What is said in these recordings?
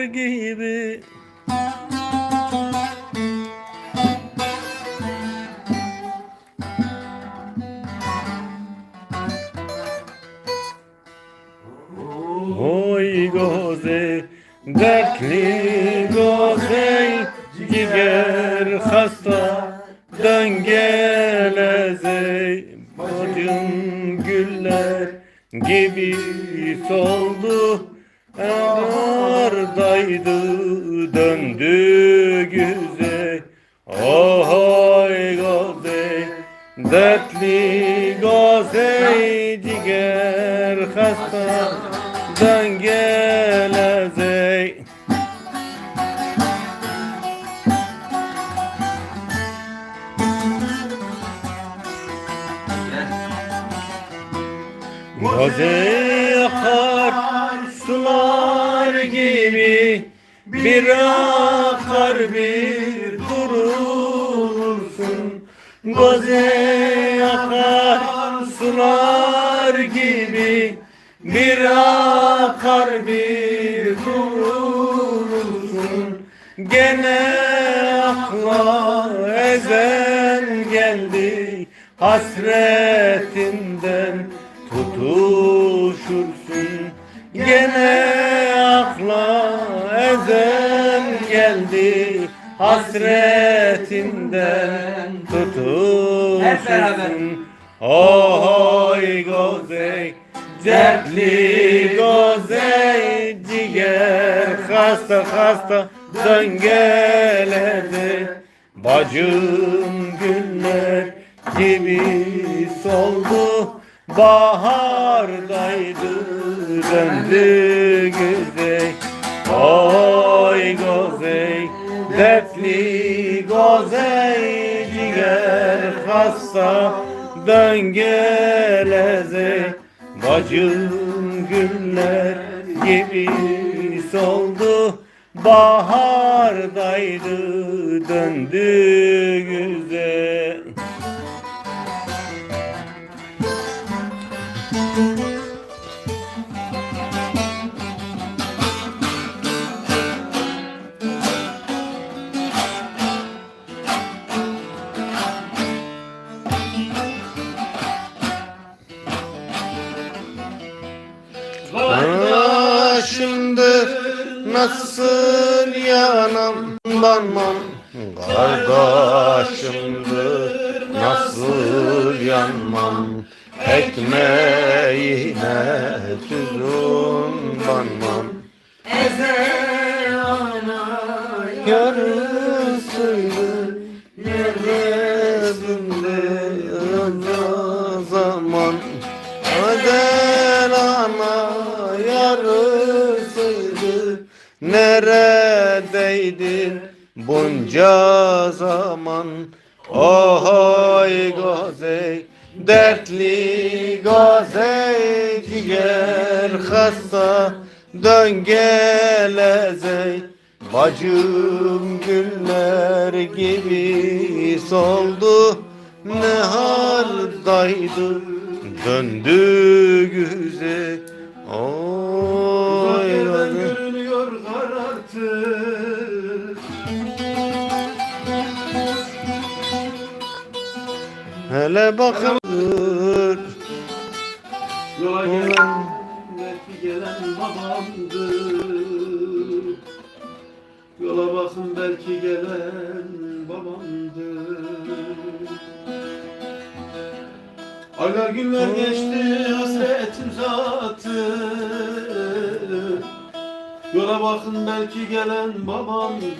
gibi. Oy goze dertli goze Ciger hasta dön geleze Bacım güller gibi soldu Ardaydı döndü güzel. Oy goze dertli goze Ciger hasta. Dön geleze Gaze Bir akar bir durursun Gaze akar sular gibi Bir akar bir durursun Gene akla ezen geldi Hasretinden tutuşursun. Gene Hasretinden tutuşursun Oy gozey Dertli gozey Ciger hasta hasta Dön geledi Bacım günler gibi soldu Bahardaydı döndü güzey Oy gozey dertli gozey Ciger hasta dön gelezey Bacım günler gibi soldu. Bahardaydı döndü güzel Başımdır nasıl yanam? Banmam Kardeşimdir nasıl yanmam? Ekmeğine tuzun banmam? Yarısıydı neresinde o zaman yarısıydı Neredeydin? Bunca zaman Oy gazey dertli gazey Ciger hasta dön gelezey. Bacım güller gibi soldu Ne haldaydı? Döndü Hele bakılır Yola gelen belki gelen babamdı Yola bakın belki gelen babamdı Aylar günler geçti hasretim zatı Yola bakın belki gelen babamdı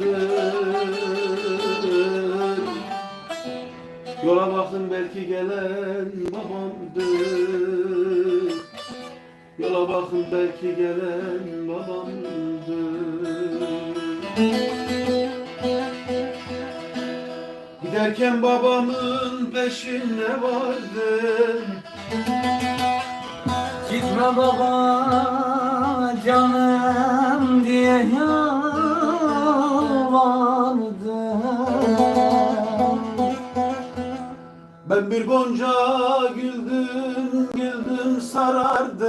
Yola bakın belki gelen babamdı Yola bakın belki gelen babamdı Giderken babamın peşine vardım. Gitme baba canım diye yalvardım Ben bir gonca güldüm, güldüm sarardım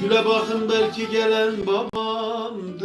Güle bakın belki gelen babamdır